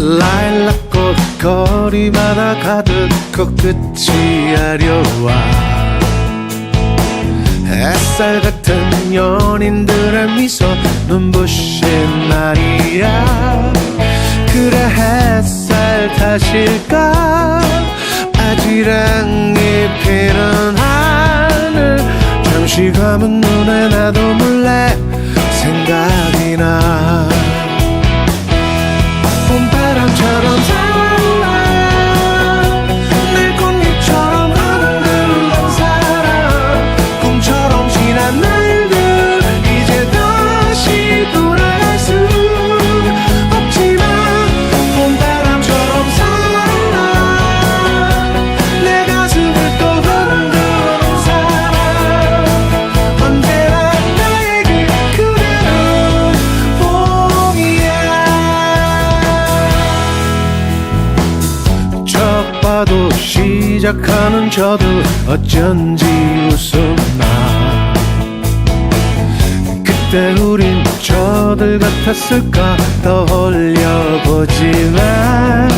라일락 꽃 거리마다 가득 코끝이 아려와. 햇살 같은 연인들의 미소 눈부신 날이야. 그래 햇살 탓일까? 아지랑이 피는 하늘. 잠시 감은 눈에 나도 몰래 생각이 나 시작하는 저도 어쩐지 웃음나. 그때 우린 저들 같았을까? 떠올려 보지만